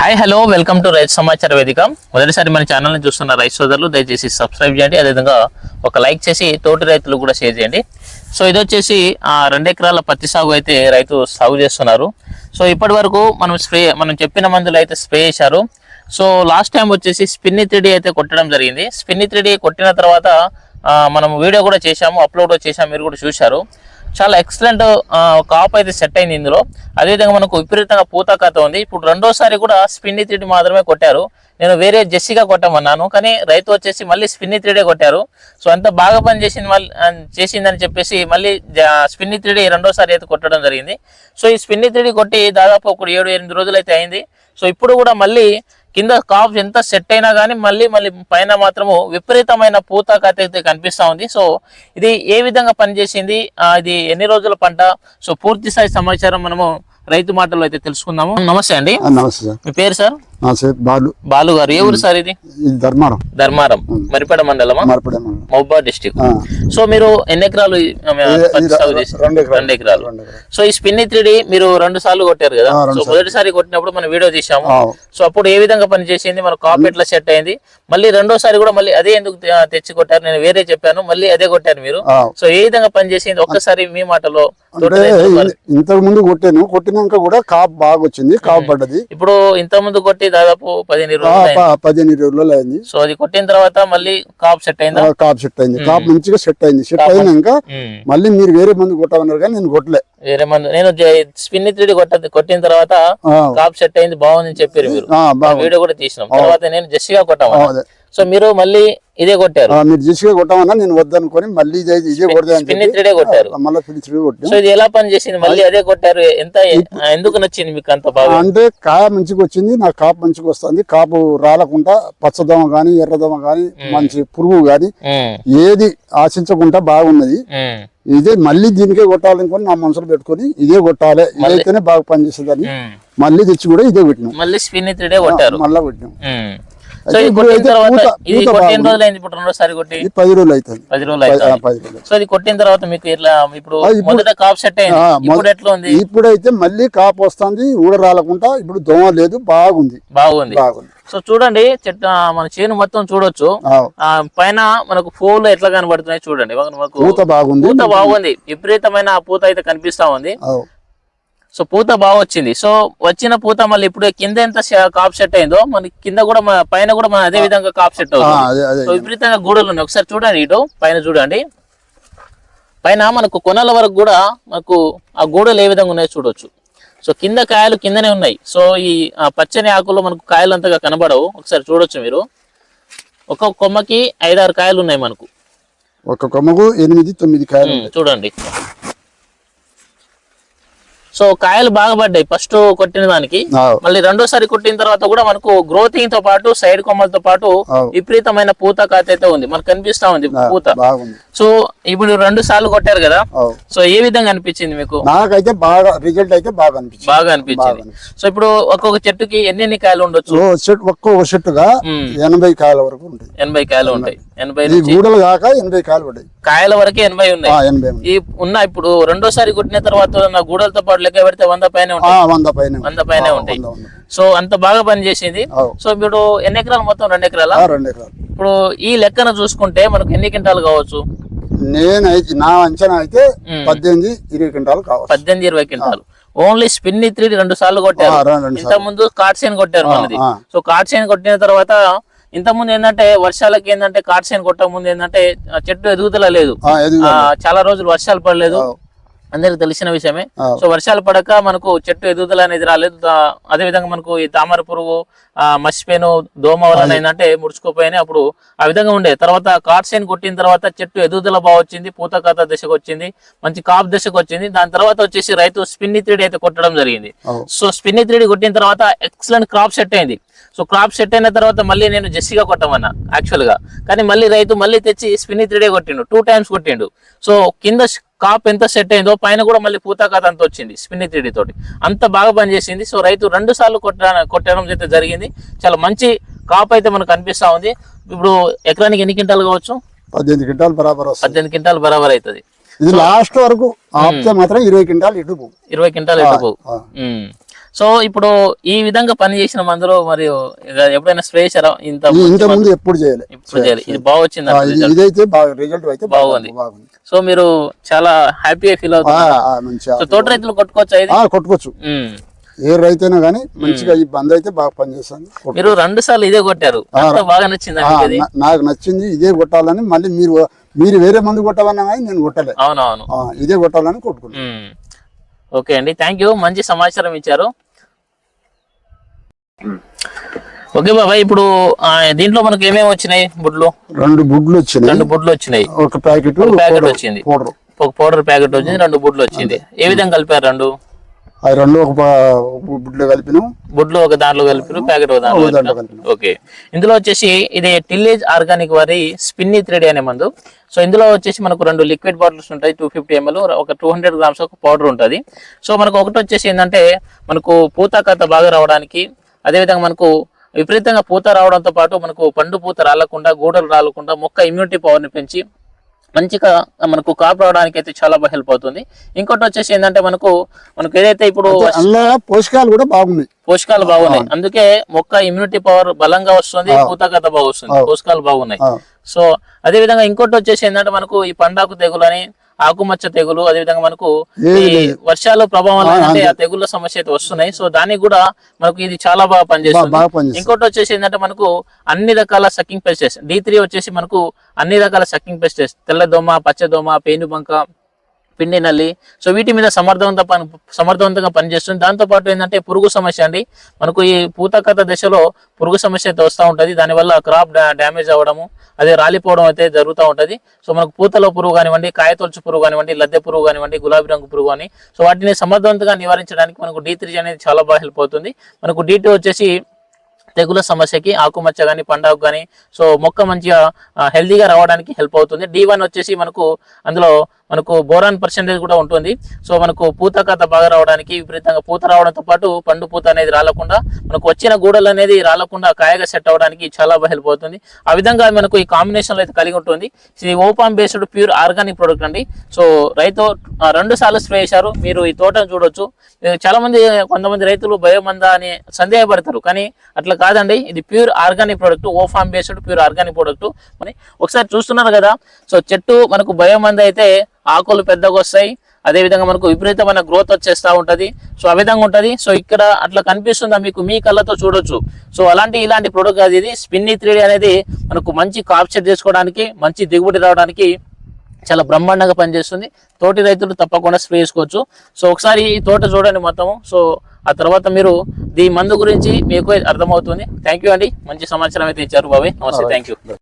Hi hello welcome to రైతు సమాచార వేదిక మొదటిసారి మన ఛానల్ని చూస్తున్న రైతు సోదరులు దయచేసి సబ్స్క్రైబ్ చేయండి. అదేవిధంగా ఒక లైక్ చేసి తోటి రైతులు కూడా షేర్ చేయండి. సో ఇది వచ్చేసి రెండు ఎకరాల పత్తి సాగు అయితే రైతు సాగు చేస్తున్నారు. సో ఇప్పటి వరకు మనం స్ప్రే మనం చెప్పిన మందులు అయితే స్ప్రే చేశారు. సో లాస్ట్ టైం వచ్చేసి స్పిన్ని త్రీడీ అయితే కొట్టడం జరిగింది. స్పిన్ని త్రీడీ కొట్టిన తర్వాత మనం వీడియో కూడా చేశాము అప్లోడ్ చేశాము మీరు కూడా చూశారు. చాలా ఎక్సలెంట్ కాప్ అయితే సెట్ అయింది ఇందులో. అదేవిధంగా మనకు విపరీతంగా పూత కథ ఉంది. ఇప్పుడు రెండోసారి కూడా స్పిన్ని త్రీడ్ మాత్రమే కొట్టారు. నేను వేరే జెస్సీగా కొట్టమన్నాను కానీ రైతు వచ్చేసి మళ్ళీ స్పిన్ని త్రీడే కొట్టారు. సో అంత బాగా పని చేసింది మళ్ళీ చేసిందని చెప్పేసి మళ్ళీ స్పిన్ని త్రీడీ రెండోసారి అయితే కొట్టడం జరిగింది. సో ఈ స్పిన్ని త్రీడీ కొట్టి దాదాపు ఒక ఏడు ఎనిమిది రోజులు అయితే అయింది. సో ఇప్పుడు కూడా మళ్ళీ కింద కాప్ ఎంత సెట్ అయినా కానీ మళ్ళీ మళ్ళీ పైన మాత్రము విపరీతమైన పూత కథ అయితే కనిపిస్తా ఉంది. సో ఇది ఏ విధంగా పనిచేసింది? ఇది ఎన్ని రోజుల పంట? సో పూర్తి స్థాయి సమాచారం మనము రైతు మాటల్లో అయితే తెలుసుకుందాము. నమస్తే అండి. నమస్తే సార్. మీ పేరు సార్? నా సేపు బాలు. బాలు గారు ఏ ఊరు సార్ ఇది? ఇది ధర్మారం. ధర్మారం మరిపేడ మండలమా? మార్పడే మండలం. డిస్టిక్. సో మీరు ఎన్ని ఎకరాలు? రెండు ఎకరాలు. సో ఈ స్పిన్ని త్రీడి మీరు రెండు సార్లు కొట్టారు కదా? సో మొదటిసారి కొట్టినప్పుడు మనం వీడియో తీసాము సో అప్పుడు ఏ విధంగా పనిచేసింది? మన కాప్ ఎట్లా సెట్ అయింది? మళ్ళీ రెండోసారి కూడా మళ్ళీ అదే ఎందుకు తెచ్చి కొట్టారు? నేను వేరే చెప్పాను. మళ్ళీ అదే కొట్టారు మీరు. సో ఏ విధంగా పనిచేసింది? ఒక్కసారి మీ మాటలో ఇంతకు ముందు కొట్టాను. కొట్టినాక కూడా కాపు బాగా వచ్చింది. కాపు పడ్డది. ఇప్పుడు ఇంత ముందు కొట్టి దాదాపు పదిహేను ఇరవై పదిహేను ఇరవై రోజులు అయింది. సో అది కొట్టిన తర్వాత మళ్ళీ కాప్ సెట్ అయిందా? కాపు సెట్ అయింది. కాపు మంచిగా సెట్ అయింది. సెట్ అయినాక. మళ్ళీ మీరు వేరే మందు కొట్టామన్నారు కానీ నేను కొట్టలే. వేరే మందు. నేను స్పిన్ త్రీడి కొట్ట కొట్టిన తర్వాత కాప్ సెట్ అయింది బాగుందని చెప్పారు మీరు. వీడియో కూడా తీసినాం. తర్వాత నేను జెస్సీగా కొట్టాము అదే. సో మీరు మళ్ళీ ఇదే కొట్టారు. మీరు జెసిగా కొట్టామన్నా నేను వద్దనుకొని మళ్ళీ ఇదే ఇదే త్రీడే కొట్టారు. మళ్ళీ ఫినిష్ కొట్టాం. సో ఇది ఎలా పని చేసింది? మళ్ళీ అదే కొట్టారు. ఎంత ఎందుకు నచ్చింది మీకు అంత బాగా? అంటే కాయ మంచిగా వచ్చింది నా కాపు మంచిగా వస్తుంది. కాపు రాలకుండా పచ్చదోమ గాని ఎర్రదోమ గాని మంచి పురుగు గాని ఏది ఆశించకుండా బాగున్నది. ఇదే మళ్ళీ దీనికే కొట్టాలనుకొని నా మనసులో పెట్టుకొని ఇదే కొట్టాలి ఇదైతేనే బాగా పనిచేస్తుందని. మళ్ళీ తెచ్చి కూడా ఇదే పెట్టినాం. మళ్ళీ స్పిన్ త్రీడే కొట్టారు. మళ్ళీ పెట్టినాం. సో ఇది కొట్టిన తర్వాత కొట్టిన. రోజులు అయింది ఇప్పుడు రెండోసారి కొట్టి? ఇది పది రోజులు అవుతుంది. పది రోజులు అవుతుంది. సో ఇది కొట్టిన తర్వాత మీకు ఇట్లా ఇప్పుడు మొదట కాప్ సెట్ అయింది. ఇప్పుడు ఎట్లా ఉంది? ఇప్పుడైతే మళ్ళీ కాపు వస్తుంది ఊడ రాలకుండా ఇప్పుడు దోమ లేదు బాగుంది. బాగుంది. బాగుంది. సో చూడండి చెట్టు మన చేను మొత్తం చూడొచ్చు. పైన మనకు పూలు ఎట్లా కనబడుతున్నాయి చూడండి. మనకు పూత బాగుంది. పూత బాగుంది. విపరీతమైన పూత అయితే కనిపిస్తా ఉంది. సో పూత బాగా వచ్చింది. సో వచ్చిన పూత మళ్ళీ ఇప్పుడు కింద ఎంత కాప్ సెట్ అయిందో మనకి కింద కూడా మన పైన కూడా మన అదే విధంగా కాప్ సెట్ అవుతుంది. సో విపరీతంగా గూడలు ఉన్నాయి. ఒకసారి చూడండి ఇటు పైన చూడండి. పైన మనకు కొనల వరకు కూడా మనకు ఆ గూడలు ఏ విధంగా ఉన్నాయో చూడొచ్చు. సో కింద కాయలు కిందనే ఉన్నాయి. సో ఈ పచ్చని ఆకుల్లో మనకు కాయలు అంతగా కనబడవు. ఒకసారి చూడొచ్చు మీరు. ఒక్కొక్క కొమ్మకి ఐదారు కాయలు ఉన్నాయి మనకు. ఒక కొమ్మకు ఎనిమిది తొమ్మిది కాయలు చూడండి. సో కాయలు బాగా పడ్డాయి ఫస్ట్ కొట్టిన దానికి. మళ్ళీ రెండోసారి కొట్టిన తర్వాత కూడా మనకు గ్రోతింగ్తో పాటు సైడ్ కొమ్మలతో పాటు విపరీతమైన పూత కాత అయితే ఉంది. మనకు కనిపిస్తా ఉంది పూత. సో ఇప్పుడు రెండు సార్లు కొట్టారు కదా. సో ఏ విధంగా అనిపించింది మీకు? నాకైతే బాగా రిజల్ట్ అయితే బాగా అనిపించింది. బాగా అనిపించింది. సో ఇప్పుడు ఒక్కొక్క చెట్టుకి ఎన్ని ఎన్ని కాయలు ఉండొచ్చు? చెట్టు ఒక్కొక్క చెట్టుగా ఎనభై కాయల వరకు ఉంటుంది ఎనభై కాయలు ఉంటాయి. ఎనభై ఈ నుంచి గూడలు కాక ఎనభై కాయలు పడ్డాయి. కాయల వరకే ఎనభై ఉన్నాయి. ఈ ఉన్న ఇప్పుడు రెండోసారి కొట్టిన తర్వాత నా గూడలతో పాటు లెక్క పెడితే వంద పైన వంద పైన వంద పైన ఉంటాయి. సో అంత బాగా పనిచేసింది. సో ఇప్పుడు ఎన్ని ఎకరాలు మొత్తం? రెండు ఎకరాల? రెండు ఎకరాలు. ఇప్పుడు ఈ లెక్కన చూసుకుంటే మనకు ఎన్ని క్వింటాలు కావచ్చు? నేనైతే నా అంచనా అయితే. పద్దెనిమిది ఇరవై క్వింటాలు కావాలి పద్దెనిమిది ఇరవై క్వింటాలు. ఓన్లీ స్పిన్ త్రీ రెండు సార్లు కొట్టారు. ఇంత ముందు కార్డ్సైన్ కొట్టారు మనది. సో కార్డ్సైన్ కొట్టిన తర్వాత ఇంత ముందు ఏంటంటే వర్షాలకి ఏంటంటే కార్డ్సైన్ కొట్టక ముందు ఏంటంటే చెట్టు ఎదుగుదల లేదు. చాలా రోజులు వర్షాలు పడలేదు. అందరికి తెలిసిన విషయమే. సో వర్షాలు పడక మనకు చెట్టు ఎదుగుదల అనేది రాలేదు. అదే విధంగా మనకు ఈ తామర పురుగు ఆ, మసిపోయిన దోమ వలన ఏంటంటే ముడుచుకుపోయినాయి. అప్పుడు ఆ విధంగా ఉండే. తర్వాత కార్డ్సైన్ కొట్టిన తర్వాత చెట్టు ఎదుగుదల బాగా వచ్చింది పూత కథ దశకు వచ్చింది మంచి కాప్ దశకు వచ్చింది దాని తర్వాత వచ్చేసి రైతు స్పిన్ని త్రీడి అయితే కొట్టడం జరిగింది. సో స్పిన్ని త్రీడి కొట్టిన తర్వాత ఎక్సలెంట్ క్రాప్ సెట్ అయింది. సో క్రాప్ సెట్ అయిన తర్వాత మళ్ళీ నేను జెస్సీగా కొట్టమన్నా యాక్చువల్గా. కానీ మళ్ళీ రైతు మళ్ళీ తెచ్చి స్పిన్ని త్రీడే కొట్టిండు టూ టైమ్స్ కొట్టిండు. సో కింద కాప్ ఎంత సెట్ అయిందో పైన కూడా మళ్ళీ పూత కథ అంత వచ్చింది స్పిన్ని త్రీడీ తోటి. అంత బాగా పనిచేసింది. సో రైతు రెండు సార్లు కొట్ట కొట్టడం అయితే జరిగింది. చాలా మంచి కాప్ అయితే మనకు కనిపిస్తా ఉంది. ఇప్పుడు ఎకరానికి ఎన్ని క్వింటాలు కావచ్చు? పద్దెనిమిది క్వింటాలు బరాబర్ పద్దెనిమిది క్వింటాలు బరాబర్ అవుతుంది. ఇది లాస్ట్ వరకు మాత్రం ఇరవై క్వింటాలు ఇటు పోవు. ఇరవై క్వింటాలు ఉమ్. సో ఇప్పుడు ఈ విధంగా పని చేసిన మందులు మరియు ఎప్పుడైనా స్ప్రే చేశారా? ఇంత ఇంత ముందు? ఎప్పుడు చేయలే. ఇప్పుడు చేయాలి. ఇది బాగా వచ్చింది ఇదైతే బాగా రిజల్ట్ అయితే బాగుంది. సో మీరు చాలా హ్యాపీగా ఫీల్ సో తోట రైతులు కొట్టుకోవచ్చా ఆ, కొట్టుకోవచ్చు. ఏ రైతైనా కానీ మంచిగా ఈ బంద్ అయితే బాగా పనిచేస్తుంది మీరు రెండు సార్లు ఇదే కొట్టారు. బాగా నచ్చింది నాకు నచ్చింది ఇదే కొట్టాలని మళ్ళీ మీరు మీరు వేరే మందు కొట్టాలన్నా కానీ నేను కొట్టలే. అవునవును. ఇదే కొట్టాలని కొట్టుకున్నాను. ఓకే అండి. Thank you. మంచి సమాచారం ఇచ్చారు. ఓకే బాబాయ్ ఇప్పుడు దీంట్లో మనకి ఏమేమి వచ్చినాయి బుడ్లు? రెండు బుడ్లు వచ్చినాయి. రెండు బుడ్లు వచ్చినాయి. ఒక ప్యాకెట్ ప్యాకెట్ వచ్చింది. పౌడర్. ఒక పౌడర్ ప్యాకెట్ వచ్చింది రెండు బుడ్లు వచ్చింది. ఏ విధంగా కలిపారు రెండు? అవి రెండు ఒక బుడ్లు కలిపినాం. బుడ్లు ఒక దాంట్లో కలిపారు ప్యాకెట్ ఒక దాంట్లో ఓకే. ఇందులో వచ్చేసి ఇది టిల్లేజ్ ఆర్గానిక్ వారి స్పిన్ని త్రీడీ అనే మందు. సో ఇందులో వచ్చేసి మనకు రెండు లిక్విడ్ బాటిల్స్ ఉంటాయి టూ ఫిఫ్టీ ఎంఎల్ ఒక టూ హండ్రెడ్ గ్రామ్స్ ఒక పౌడర్ ఉంటుంది. సో మనకు ఒకటి వచ్చేసి ఏంటంటే మనకు పూత కథ బాగా రావడానికి అదేవిధంగా మనకు విపరీతంగా పూత రావడంతో పాటు మనకు పండు పూత రాలకుండా గూడలు రాలకుండా మొక్క ఇమ్యూనిటీ పవర్ని పెంచి మంచిగా మనకు కాపు రావడానికి అయితే చాలా బాగా హెల్ప్ అవుతుంది. ఇంకోటి వచ్చేసి ఏంటంటే మనకు మనకు ఏదైతే ఇప్పుడు పోషకాలు కూడా బాగున్నాయి. పోషకాలు బాగున్నాయి. అందుకే మొక్క ఇమ్యూనిటీ పవర్ బలంగా వస్తుంది పూతకత బాగా వస్తుంది. పోషకాలు బాగున్నాయి. సో అదే విధంగా ఇంకోటి వచ్చేసి ఏంటంటే మనకు ఈ పండాకు తెగులు అని ఆకుమచ్చ తెగులు అదే విధంగా మనకు ఈ వర్షాల ప్రభావం ఏంటంటే ఆ తెగుళ్ళ సమస్య అయితే వస్తున్నాయి. సో దానికి కూడా మనకు ఇది చాలా బాగా పనిచేస్తుంది. ఇంకోటి వచ్చేసి ఏంటంటే మనకు అన్ని రకాల సక్కింగ్ పెస్టెస్ డి త్రీ వచ్చేసి మనకు అన్ని రకాల సక్కింగ్ పెస్టెస్ తెల్లదోమ పచ్చదోమ పేనుబంక పిండి నల్లి సో వీటి మీద సమర్థవంత పని సమర్థవంతంగా పనిచేస్తుంది. దాంతో పాటు ఏంటంటే పురుగు సమస్య అండి. మనకు ఈ పూతకథ దశలో పురుగు సమస్య అయితే వస్తూ ఉంటుంది. దానివల్ల క్రాప్ డ్యామేజ్ అవ్వడము అదే రాలిపోవడం అయితే జరుగుతూ ఉంటుంది. సో మనకు పూతలో పురుగు కానివ్వండి కాయతొలుచు పురుగు కానివ్వండి లద్దె పురుగు కానివ్వండి గులాబీ రంగు పురుగు అని. సో వాటిని సమర్థవంతంగా నివారించడానికి మనకు డీ త్రీ అనేది చాలా బాగా హెల్ప్ అవుతుంది. మనకు డీ వచ్చేసి తెగుల సమస్యకి ఆకుమచ్చ కానీ పండాకు కానీ సో మొక్క మంచిగా హెల్తీగా హెల్దీగా రావడానికి హెల్ప్ అవుతుంది. డి వన్ వచ్చేసి మనకు అందులో మనకు బోరాన్ పర్సెంటేజ్ కూడా ఉంటుంది. సో మనకు పూత కథ బాగా రావడానికి విపరీతంగా పూత రావడంతో పాటు పండు పూత అనేది రాలకుండా మనకు వచ్చిన గూడలు అనేది రాలకుండా కాయగా సెట్ అవ్వడానికి చాలా బాగా హెల్ప్ అవుతుంది ఆ విధంగా మనకు ఈ కాంబినేషన్లో అయితే కలిగి ఉంటుంది. ఇది ఓపామ్ బేస్డ్ ప్యూర్ ఆర్గానిక్ ప్రోడక్ట్ అండి. సో రైతు రెండు సార్లు స్ప్రే చేశారు. మీరు ఈ తోటను చూడొచ్చు. చాలా మంది కొంతమంది రైతులు బయోమంద అని సందేహపడతారు. కానీ అట్లా కాదండి. ఇది ప్యూర్ ఆర్గానిక్ ప్రోడక్ట్ ఓఫామ్ బేస్డ్ ప్యూర్ ఆర్గానిక్ ప్రోడక్ట్ మరి ఒకసారి చూస్తున్నారు కదా. సో చెట్టు మనకు బయోమంద అయితే ఆకులు పెద్దగా వస్తాయి. అదే విధంగా మనకు విపరీతమైన గ్రోత్ వచ్చేస్తా ఉంటది. సో ఆ విధంగా ఉంటది. సో ఇక్కడ అట్లా కనిపిస్తుందా మీకు? మీ కళ్ళతో చూడొచ్చు. సో అలాంటి ఇలాంటి ప్రోడక్ట్ కాదు ఇది. స్పిన్ని త్రీ అనేది మనకు మంచి కాప్చర్ చేసుకోవడానికి మంచి దిగుబడి రావడానికి చాలా బ్రహ్మాండంగా పనిచేస్తుంది. తోటి రైతులు తప్పకుండా స్ప్రే చేసుకోవచ్చు. సో ఒకసారి ఈ తోట చూడండి మొత్తము. సో ఆ తర్వాత మీరు ఈ మందు గురించి మీకు అర్థమవుతుంది. థ్యాంక్ యూ అండి. మంచి సమాచారం అయితే ఇచ్చారు బాబాయ్. నమస్తే. Thank you